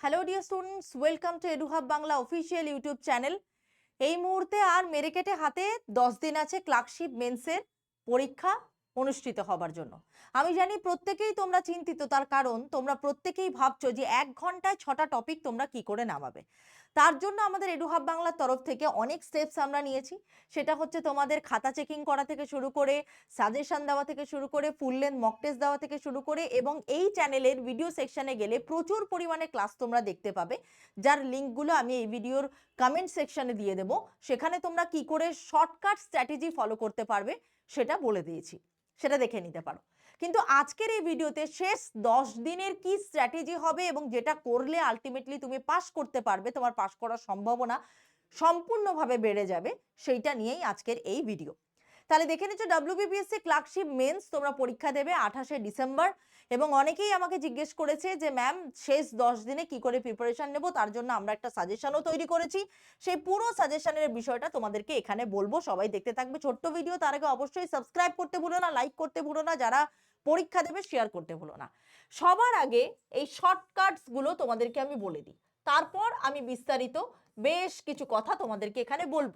Hello dear students welcome to Eduhub Bangla official YouTube channel এই মুহূর্তে আর মেরে কেটে হাতে দশ দিন আছে ক্লার্কশিপ মেন্সের পরীক্ষা অনুষ্ঠিত হবার জন্য। আমি জানি প্রত্যেকেই তোমরা চিন্তিত, তার কারণ তোমরা প্রত্যেকেই ভাবছ যে এক ঘন্টায় ছটা টপিক তোমরা কি করে নামাবে। তার জন্য আমাদের এডুহাব বাংলার তরফ থেকে অনেক স্টেপস আমরা নিয়েছি। সেটা হচ্ছে তোমাদের খাতা চেকিং করা থেকে শুরু করে সাজেশন দেওয়া থেকে শুরু করে ফুল লেন্থ মক টেস্ট দেওয়া থেকে শুরু করে এবং এই চ্যানেলের ভিডিও সেকশনে গেলে প্রচুর পরিমাণে ক্লাস তোমরা দেখতে পাবে। যার লিঙ্কগুলো আমি এই ভিডিওর কমেন্ট সেকশনে দিয়ে দেব। সেখানে তোমরা কি করে শর্টকাট স্ট্র্যাটেজি ফলো করতে পারবে সেটা বলে দিয়েছি। সেটা দেখে নিতে পারো। কিন্তু আজকের এই ভিডিওতে শেষ দশ দিনের কি স্ট্র্যাটেজি হবে এবং যেটা করলে আলটিমেটলি তুমি পাশ করতে পারবে, তোমার পাশ করার সম্ভাবনা সম্পূর্ণভাবে বেড়ে যাবে, সেইটা নিয়েই আজকের এই ভিডিও তাহলে দেখে নিচ্ছ ডাব্লিউবিপিএসসি ক্লার্কশিপ মেন্স তোমরা পরীক্ষা দেবে আঠাশে ডিসেম্বর। এবং অনেকেই আমাকে জিজ্ঞেস করেছে যে, ম্যাম, শেষ দশ দিনে কি করে প্রিপারেশন নেব? তার জন্য আমরা একটা সাজেশনও তৈরি করেছি। সেই পুরো সাজেশনের বিষয়টা তোমাদেরকে এখানে বলব। সবাই দেখতে থাকবে ছোট্ট ভিডিও তার আগে অবশ্যই সাবস্ক্রাইব করতে ভুলো না লাইক করতে ভুলো না, যারা পরীক্ষা দেবে শেয়ার করতে ভুলো না। সবার আগে এই শর্টকাটসগুলো তোমাদেরকে আমি বলে দিই। তারপর আমি বিস্তারিত বেশ কিছু কথা তোমাদেরকে এখানে বলব।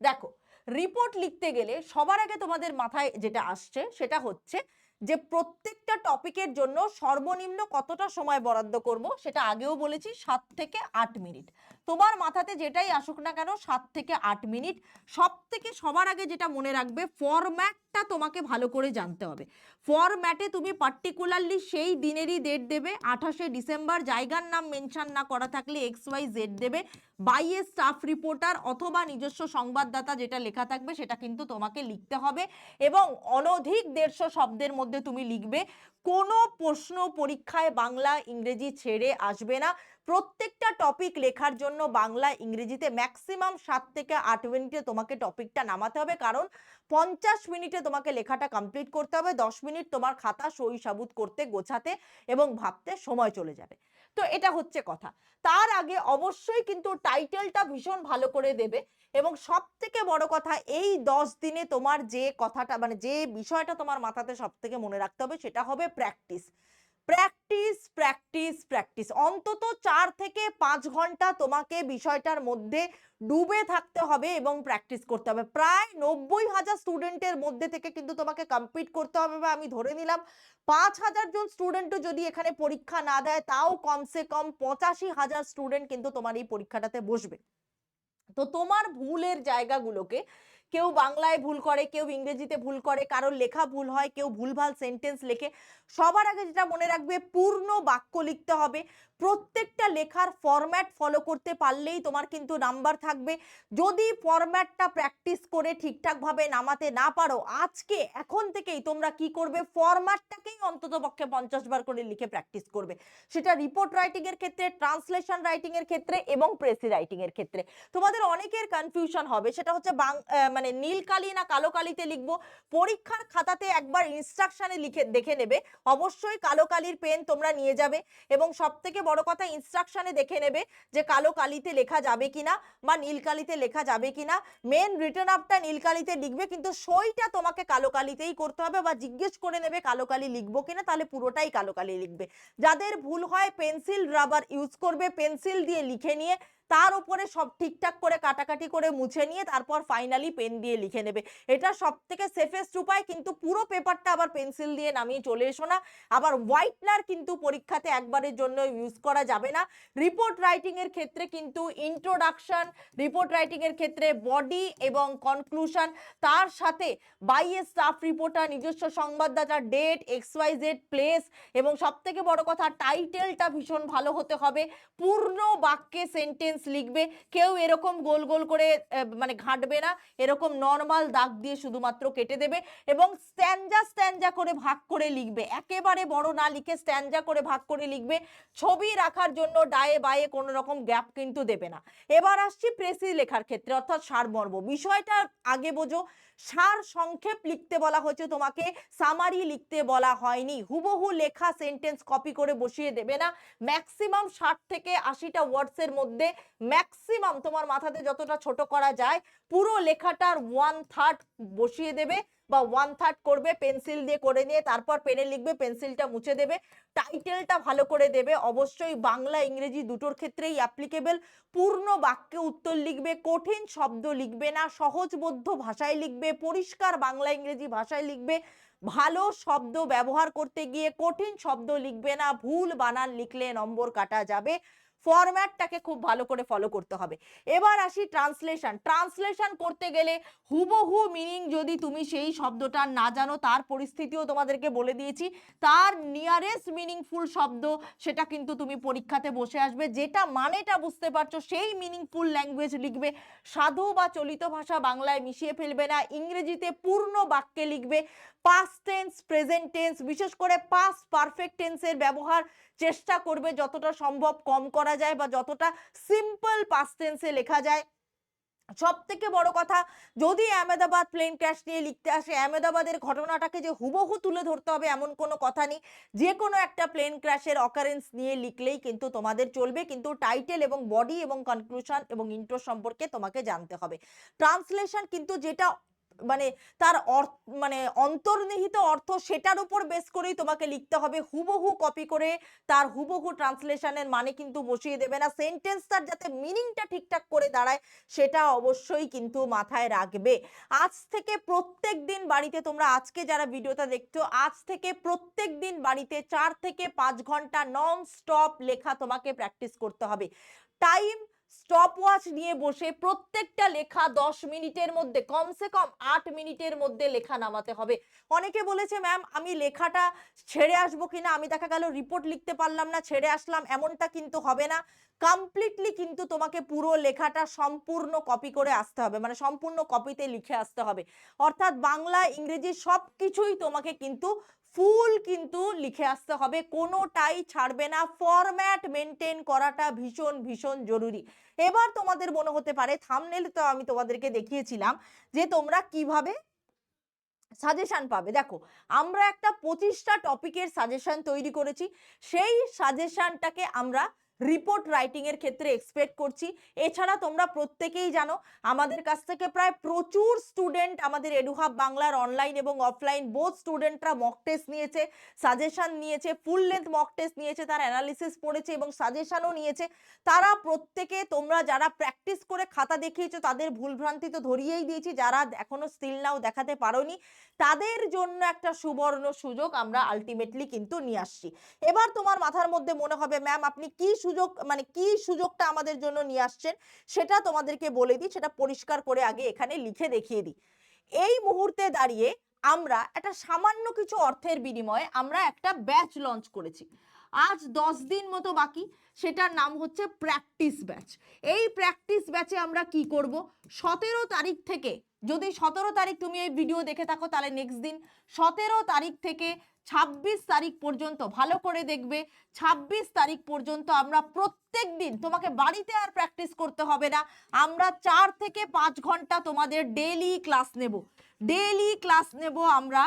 দেখো রিপোর্ট লিখতে গেলে সবার আগে তোমাদের মাথায় যেটা আসছে সেটা হচ্ছে যে প্রত্যেকটা টপিকের জন্য সর্বনিম্ন কতটা সময় বরাদ্দ করব সেটা আগেও বলেছি, সাত থেকে আট মিনিট। তোমার মাথাতে যেটাই আসুক না কেন, সাত থেকে আট মিনিট। সব থেকে সবার আগে যেটা মনে রাখবে ফরম্যাটটা তোমাকে ভালো করে জানতে হবে। ফরম্যাটে তুমি পার্টিকুলারলি সেই দিনেরই ডেট দেবে, আঠাশে ডিসেম্বর, জায়গার নাম মেনশন না করা থাকলে এক্স ওয়াই জেড দেবে। বাই এ স্টাফ রিপোর্টার অথবা নিজস্ব সংবাদদাতা যেটা লেখা থাকবে সেটা কিন্তু তোমাকে লিখতে হবে এবং অনধিক দেড়শো শব্দের মধ্যে তুমি লিখবে। কোনো প্রশ্ন পরীক্ষায় বাংলা, ইংরেজি ছেড়ে আসবে না। প্রত্যেকটা টপিক লেখার জন্য বাংলা, ইংরেজিতে ম্যাক্সিমাম সাত থেকে আট মিনিটে তোমাকে টপিকটা নামাতে হবে। কারণ পঞ্চাশ মিনিটে তোমাকে লেখাটা কমপ্লিট করতে হবে। দশ মিনিট তোমার খাতা সই সাবুত করতে, গোছাতে এবং ভাবতে সময় চলে যাবে। তো এটা হচ্ছে কথা। তার আগে অবশ্যই কিন্তু টাইটেলটা ভীষণ ভালো করে দেবে এবং সব থেকে বড় কথা, এই দশ দিনে তোমার যে কথাটা মানে যে বিষয়টা তোমার মাথাতে সব থেকে মনে রাখতে হবে সেটা হবে প্র্যাকটিস প্র্যাকটিস প্র্যাকটিস প্র্যাকটিস। অন্তত চার থেকে পাঁচ ঘণ্টা তোমাকে বিষয়টার মধ্যে ডুবে থাকতে হবে এবং প্র্যাকটিস করতে হবে। প্রায় নব্বই হাজার স্টুডেন্টের মধ্যে থেকে কিন্তু তোমাকে কমপ্লিট করতে হবে বা আমি ধরে নিলাম, পাঁচ হাজার জন স্টুডেন্টও যদি এখানে পরীক্ষা না দেয়, তাও কমসে কম পঁচাশি হাজার স্টুডেন্ট কিন্তু তোমার এই পরীক্ষাটাতে বসবে। তো তোমার ভুলের জায়গাগুলোকে কেউ বাংলায় ভুল করে কেউ ইংরেজিতে ভুল করে কারোর লেখা ভুল হয় কেউ ভুলভাল সেন্টেন্স লেখে। সবার আগে যেটা মনে রাখবে পূর্ণ বাক্য লিখতে হবে। প্রত্যেকটা লেখার ফরম্যাট ফলো করতে পারলেই তোমার কিন্তু নাম্বার থাকবে। যদি ফরম্যাটটা প্র্যাকটিস করে ঠিকঠাকভাবে নামাতে না পারো আজকে এখন থেকেই তোমরা কি করবে? ফরম্যাটটাকেই অন্তত পক্ষে পঞ্চাশ বার করে লিখে প্র্যাকটিস করবে। সেটা রিপোর্ট রাইটিং এর ক্ষেত্রে ট্রান্সলেশন রাইটিং এর ক্ষেত্রে এবং প্রেসি রাইটিং এর ক্ষেত্রে। তোমাদের অনেকের কনফিউশন হবে। সেটা হচ্ছে আহ, মানে নীল কালি না কালো কালিতে লিখব। পরীক্ষার খাতাতে একবার ইনস্ট্রাকশনে লিখে, দেখে নেবে। অবশ্যই কালো কালির পেন তোমরা নিয়ে যাবে এবং সব থেকে বড় কথা ইনস্ট্রাকশনে দেখে নেবে যে কালো কালিতে লেখা যাবে কিনা বা নীল কালিতে লেখা যাবে কিনা। মেন রিটার্ন আপটা নীল কালিতে লিখবে কিন্তু সইটা তোমাকে কালো কালিতেই করতে হবে বা জিজ্ঞেস করে নেবে কালো কালি লিখব কিনা, তাহলে পুরোটাই কালো কালি লিখবে। যাদের ভুল হয় পেন্সিল রাবার ইউজ করবে পেন্সিল দিয়ে লিখে নিয়ে তার উপরে সব ঠিকঠাক করে কাটাকাটি করে মুছে নিয়ে তারপর ফাইনালি পেন দিয়ে লিখে নেবে। এটা সব থেকে সেফেস্ট উপায়, কিন্তু পুরো পেপারটা আবার পেন্সিল দিয়ে নামিয়ে চলে এসো না। আবার হোয়াইটনার কিন্তু পরীক্ষাতে একবারের জন্য ইউজ করা যাবে না। রিপোর্ট রাইটিং এর ক্ষেত্রে কিন্তু ইন্ট্রোডাকশন রিপোর্ট রাইটিং এর ক্ষেত্রে বডি এবং কনক্লুশন তার সাথে বাইয়ে স্টাফ রিপোর্টার নিজস্ব সংবাদদাতা date X Y Z place এবং সব থেকে বড় কথা টাইটেলটা ভীষণ ভালো হতে হবে। পূর্ণ বাক্যে সেন্টেন্স লিখবে, কেউ এরকম গোল গোল করে মানে ঘাঁটবে না, এরকম নর্মাল দাগ দিয়ে শুধুমাত্র কেটে দেবে এবং স্ট্যান্ডা স্ট্যান্ডা করে ভাগ করে লিখবে। একেবারে বড় না লিখে স্ট্যান্ডা করে ভাগ করে লিখবে, ছবি রাখার জন্য ডায়ে বায়ে কোনো রকম গ্যাপ কিন্তু দেবে না। এবার আসছি প্রেসি লেখার ক্ষেত্রে, অর্থাৎ সারমর্ম বিষয়টা আগে বোঝো, সার সংক্ষেপ লিখতে বলা হয়েছে, তোমাকে সামারি লিখতে বলা হয়নি। হুবহু লেখা সেন্টেন্স কপি করে বসিয়ে দেবে না। ম্যাক্সিমাম ষাট থেকে আশিটা ওয়ার্ডসের মধ্যে ম্যাক্সিমাম তোমার মাথাতে যতটা ছোট করা যায়, পুরো লেখাটার ওয়ান থার্ড বসিয়ে দেবে বা ওয়ান থার্ড করবে পেন্সিল দিয়ে করে নিয়ে তারপর পেনে লিখবে পেন্সিলটা মুছে দেবে টাইটেলটা ভালো করে দেবে। অবশ্যই বাংলা, ইংরেজি দুটোর ক্ষেত্রেই অ্যাপ্লিকেবল পূর্ণ বাক্যে উত্তর লিখবে, কঠিন শব্দ লিখবে না, সহজবোধ্য ভাষায় লিখবে, পরিষ্কার বাংলা, ইংরেজি ভাষায় লিখবে। ভালো শব্দ ব্যবহার করতে গিয়ে কঠিন শব্দ লিখবে না, ভুল বানান লিখলে নম্বর কাটা যাবে। ফরম্যাটটাকে খুব ভালো করে ফলো করতে হবে। এবার আসি ট্রান্সলেশন ট্রান্সলেশন করতে গেলে হুবহু মিনিং যদি তুমি সেই শব্দটা না জানো, তার পরিস্থিতিও তোমাদেরকে বলে দিয়েছি। তার নিয়ারেস্ট মিনিংফুল শব্দ, সেটা কিন্তু তুমি পরীক্ষাতে বসে আসবে। যেটা মানেটা বুঝতে পারছ, সেই মিনিংফুল ল্যাঙ্গুয়েজ লিখবে। সাধু বা চলিত ভাষা বাংলায় মিশিয়ে ফেলবে না, ইংরেজিতে পূর্ণ বাক্যে লিখবে। পাস্ট টেন্স প্রেজেন্ট টেন্স বিশেষ করে পাস্ট পারফেক্ট টেন্সের ব্যবহার চেষ্টা করবে যতটা সম্ভব কম করা যায় বা যতটা সিম্পল পাস্ট টেন্সে লেখা যায়। সব থেকে বড় কথা, যদি আহমেদাবাদ প্লেন ক্র্যাশ নিয়ে লিখতে আসে, আহমেদাবাদের ঘটনাটাকে যে হুবহু তুলে ধরতে হবে এমন কোনো কথা নেই। যে কোনো একটা প্লেন ক্র্যাশের অকারেন্স নিয়ে লিখলেই কিন্তু তোমাদের চলবে, কিন্তু টাইটেল এবং বডি এবং কনক্লুশন এবং ইন্ট্রো সম্পর্কে তোমাকে জানতে হবে। ট্রান্সলেশন কিন্তু যেটা মানে তার মানে অন্তর্নিহিত অর্থ সেটার উপর বেস করেই তোমাকে লিখতে হবে, হুবহু কপি করে তার হুবহু ট্রান্সলেশনের মানে কিন্তু বসিয়ে দেবে না। সেন্টেন্সটার যাতে মিনিংটা ঠিকঠাক করে দাঁড়ায়, সেটা অবশ্যই কিন্তু মাথায় রাখবে। আজ থেকে প্রত্যেক দিন বাড়িতে তোমরা, আজকে যারা ভিডিওটা দেখছ, আজ থেকে প্রত্যেক দিন বাড়িতে চার থেকে পাঁচ ঘণ্টা নন স্টপ লেখা তোমাকে প্র্যাকটিস করতে হবে। টাইম স্টপ ওয়াচ নিয়ে বসে প্রত্যেকটা লেখা দশ মিনিটের মধ্যে, কমসে কম আট মিনিটের মধ্যে লেখা নামাতে হবে। অনেকে বলেছে, ম্যাম, আমি লেখাটা ছেড়ে আসব কিনা? আমি দেখা গেল রিপোর্ট লিখতে পারলাম না, ছেড়ে আসলাম, এমনটা কিন্তু হবে না। কমপ্লিটলি কিন্তু তোমাকে পুরো লেখাটা সম্পূর্ণ কপি করে আসতে হবে মানে সম্পূর্ণ কপিতে লিখে আসতে হবে। অর্থাৎ বাংলা, ইংরেজি সব কিছুই তোমাকে কিন্তু ফুল কিন্তু লিখে আসতে হবে। কোনোটাই ছাড়বে না। ফরম্যাট মেনটেন করাটা ভীষণ ভীষণ জরুরি। এবার তোমাদের মনে হতে পারে থামনেল তো আমি তোমাদেরকে দেখিয়েছিলাম যে তোমরা কীভাবে সাজেশান পাবে। দেখো, আমরা একটা পঁচিশটা টপিকের সাজেশান তৈরি করেছি। সেই সাজেশানটাকে আমরা রিপোর্ট রাইটিং এর ক্ষেত্রে এক্সপেক্ট করছি। এছাড়া তোমরা প্রত্যেকেই জানো, আমাদের কাছ থেকে প্রায় প্রচুর স্টুডেন্ট আমাদের এডুহাব বাংলার অনলাইন এবং অফলাইন বোথ স্টুডেন্টরা মক টেস্ট নিয়েছে সাজেশন নিয়েছে ফুল লেন্থ মক টেস্ট নিয়েছে, তার অ্যানালিসিস পড়েছে এবং সাজেশনও নিয়েছে। তারা প্রত্যেকে তোমরা যারা প্র্যাকটিস করে খাতা দেখিয়েছো, তাদের ভুলভ্রান্তি তো ধরিয়েই দিয়েছি, যারা এখনও স্টিল নাও দেখাতে পারোনি, তাদের জন্য একটা সুবর্ণ সুযোগ আমরা আলটিমেটলি কিন্তু নিয়ে আসছি। এবার তোমার মাথার মধ্যে মনে হবে ম্যাম আপনি কি সুযোগ মানে কি সুযোগটা আমাদের জন্য নিয়ে আসছেন সেটা তোমাদেরকে বলে দিই, সেটা পরিষ্কার করে আগে এখানে লিখে দেখিয়ে দিই। এই মুহূর্তে দাঁড়িয়ে আমরা একটা সামান্য কিছু অর্থের বিনিময়ে আমরা একটা ব্যাচ লঞ্চ করেছি। আজ দশ দিন মতো বাকি। সেটার নাম হচ্ছে প্র্যাকটিস ব্যাচ এই প্র্যাকটিস ব্যাচে আমরা কি করব? সতেরো তারিখ থেকে, যদি সতেরো তারিখ তুমি এই ভিডিও দেখে থাকো, তাহলে নেক্সট দিন সতেরো তারিখ থেকে ছাব্বিশ তারিখ পর্যন্ত, ভালো করে দেখবে, ছাব্বিশ তারিখ পর্যন্ত আমরা প্রত্যেক দিন, তোমাকে বাড়িতে আর প্র্যাকটিস করতে হবে না। আমরা চার থেকে পাঁচ ঘণ্টা তোমাদের ডেইলি ক্লাস নেব। ডেইলি ক্লাস নেব আমরা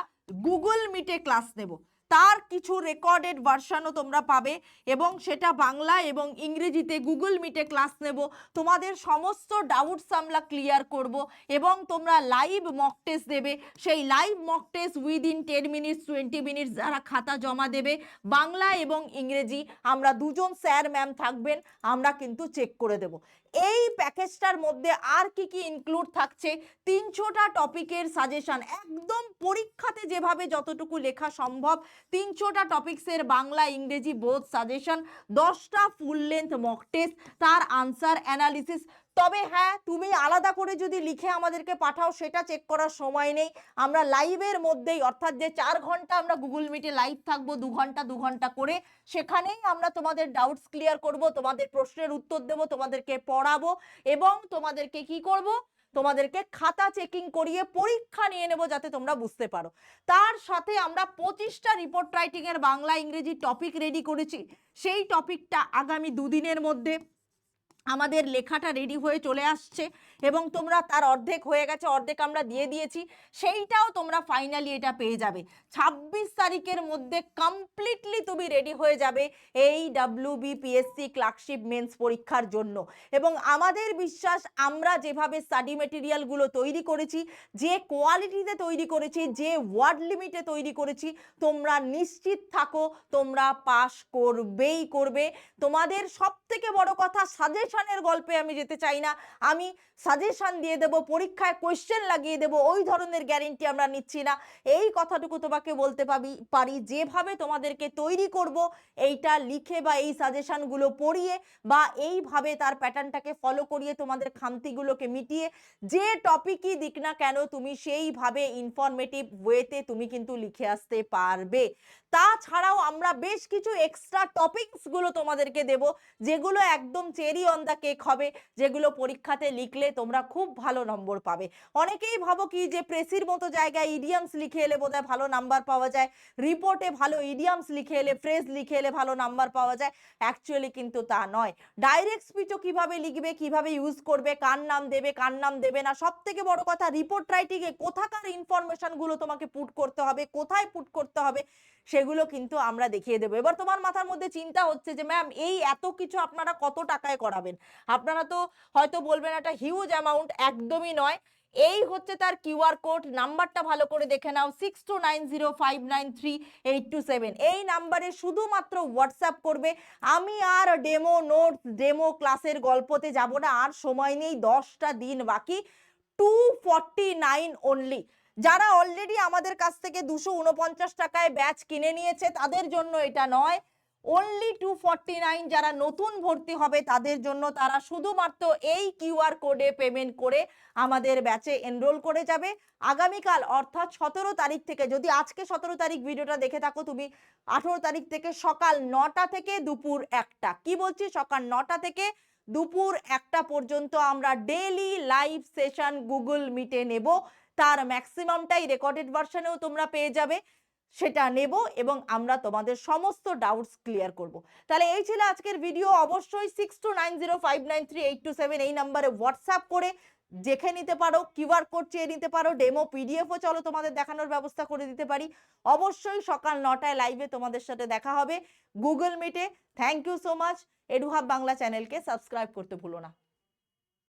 গুগল মিটে ক্লাস নেব। তার কিছু রেকর্ডেড ভার্সানও তোমরা পাবে এবং সেটা বাংলা এবং ইংরেজিতে গুগল মিটে ক্লাস নেব। তোমাদের সমস্ত ডাউটস আমরা ক্লিয়ার করব এবং তোমরা লাইভ মক টেস্ট দেবে। সেই live mock test within ten minutes twenty minutes যারা খাতা জমা দেবে বাংলা এবং ইংরেজি, আমরা দুজন স্যার ম্যাম থাকবেন, আমরা কিন্তু চেক করে দেব। এই প্যাকেজটার মধ্যে আর কি কি ইনক্লুড থাকছে? তিনশোটা টপিকের সাজেশন একদম পরীক্ষাতে যেভাবে যতটুকু লেখা সম্ভব, তিনশোটা টপিক্সের বাংলা, ইংরেজি বোধ সাজেশন দশটা ফুল লেন্থ মক টেস্ট তার আনসার অ্যানালিসিস তবে হ্যাঁ তুমি আলাদা করে যদি লিখে আমাদেরকে পাঠাও, সেটা চেক করার সময় নেই। আমরা লাইভের মধ্যেই, অর্থাৎ যে চার ঘণ্টা আমরা গুগল মিটে লাইভ থাকব, দু ঘণ্টা দু ঘণ্টা করে, সেখানেই আমরা তোমাদের ডাউটস ক্লিয়ার করব, তোমাদের প্রশ্নের উত্তর দেব, তোমাদেরকে পড়াবো এবং তোমাদেরকে কি করব? তোমাদেরকে খাতা চেকিং করিয়ে পরীক্ষা নিয়ে নেব যাতে তোমরা বুঝতে পারো। তার সাথে আমরা পঁচিশটা রিপোর্ট রাইটিং এর বাংলা ইংরেজি টপিক রেডি করেছি। সেই টপিকটা আগামী দুদিনের মধ্যে আমাদের লেখাটা রেডি হয়ে চলে আসছে এবং তোমরা তার অর্ধেক হয়ে গেছে, অর্ধেক আমরা দিয়ে দিয়েছি। সেইটাও তোমরা ফাইনালি এটা পেয়ে যাবে। ছাব্বিশ তারিখের মধ্যে কমপ্লিটলি তুমি রেডি হয়ে যাবে এই ডাব্লিউ বিপিএসসি ক্লার্কশিপ মেন্স পরীক্ষার জন্য। এবং আমাদের বিশ্বাস, আমরা যেভাবে স্টাডি মেটেরিয়ালগুলো তৈরি করেছি, যে কোয়ালিটিতে তৈরি করেছি, যে ওয়ার্ড লিমিটে তৈরি করেছি, তোমরা নিশ্চিত থাকো, তোমরা পাস করবেই করবে। তোমাদের সব থেকে বড় কথা সাজেশনের গল্পে আমি যেতে চাই না। আমি সাজেশন দিয়ে দেব, পরীক্ষায় কোয়েশ্চেন লাগিয়ে দেব, ওই ধরনের গ্যারেন্টি আমরা নিচ্ছি না। এই কথাটুকু তোমাকে বলতে পাবি, পারি যেভাবে তোমাদেরকে তৈরি করব, এইটা লিখে বা এই সাজেশনগুলো পড়িয়ে বা এইভাবে তার প্যাটার্নটাকে ফলো করিয়ে তোমাদের খামতিগুলোকে মিটিয়ে যে টপিকই দিক না কেন তুমি সেইভাবে ইনফরমেটিভ ওয়েতে তুমি কিন্তু লিখে আসতে পারবে। তাছাড়াও আমরা বেশ কিছু এক্সট্রা টপিকসগুলো তোমাদেরকে দেব, যেগুলো একদম চেরি অন দ্য কেক হবে, যেগুলো পরীক্ষাতে লিখলে তোমরা খুব ভালো নম্বর পাবে। অনেকেই ভাবো কি যে প্রেসির মতো জায়গায় ইডিয়ামস লিখে এলে বোধহয় ভালো নাম্বার পাওয়া যায়, রিপোর্টে ভালো ইডিয়ামস লিখে এলে, ফ্রেজ লিখে এলে ভালো নাম্বার পাওয়া যায়, অ্যাকচুয়ালি কিন্তু তা নয়। ডাইরেক্ট স্পিচও কীভাবে লিখবে, কীভাবে ইউজ করবে, কার নাম দেবে, কার নাম দেবে না সব থেকে বড় কথা রিপোর্ট রাইটিংয়ে কোথাকার ইনফরমেশনগুলো তোমাকে পুট করতে হবে, কোথায় পুট করতে হবে, সেগুলো কিন্তু আমরা দেখিয়ে দেবো। এবার তোমার মাথার মধ্যে চিন্তা হচ্ছে যে, ম্যাম, এই এত কিছু আপনারা কত টাকায় করাবেন? আপনারা তো হয়তো বলবেন একটা হিউজ অ্যামাউন্ট একদমই নয়। এই হচ্ছে তার কিউআর কোড নাম্বারটা ভালো করে দেখে নাও six two nine zero five nine three eight two seven এই নাম্বারে শুধুমাত্র হোয়াটসঅ্যাপ করবে। আমি আর ডেমো নোটস ডেমো ক্লাসের গল্পতে যাব না, আর সময় নেই, দশটা দিন বাকি। টু ফর্টি নাইন অনলি যারা অলরেডি আমাদের কাছ থেকে দুশো উনপঞ্চাশ টাকায় ব্যাচ কিনে নিয়েছে, তাদের জন্য এটা নয়। অনলি টু যারা নতুন ভর্তি হবে তাদের জন্য তারা শুধুমাত্র এই কিউআর কোডে পেমেন্ট করে আমাদের ব্যাচে এনরোল করে যাবে। আগামীকাল অর্থাৎ সতেরো তারিখ থেকে, যদি আজকে সতেরো তারিখ ভিডিওটা দেখে থাকো তুমি, আঠেরো তারিখ থেকে সকাল নটা থেকে দুপুর একটা। কি বলছি? সকাল নটা থেকে দুপুর একটা পর্যন্ত আমরা ডেলি লাইভ সেশন গুগল মিটে নেব। তার ম্যাক্সিমামটাই রেকর্ডেড ভার্সনেও তোমরা পেয়ে যাবে। সেটা নেব এবং আমরা তোমাদের সমস্ত ডাউটস ক্লিয়ার করব। তাহলে এই ছিল আজকের ভিডিও অবশ্যই six two nine zero five nine three eight two seven এই নাম্বারে হোয়াটসঅ্যাপ করে দেখে নিতে পারো কিউআর কোড চেয়ে নিতে পারো ডেমো পিডিএফও চলো তোমাদের দেখানোর ব্যবস্থা করে দিতে পারি। অবশ্যই সকাল নটায় লাইভে তোমাদের সাথে দেখা হবে গুগল মিটে thank you so much Eduhub Bangla চ্যানেলকে সাবস্ক্রাইব করতে ভুলো না।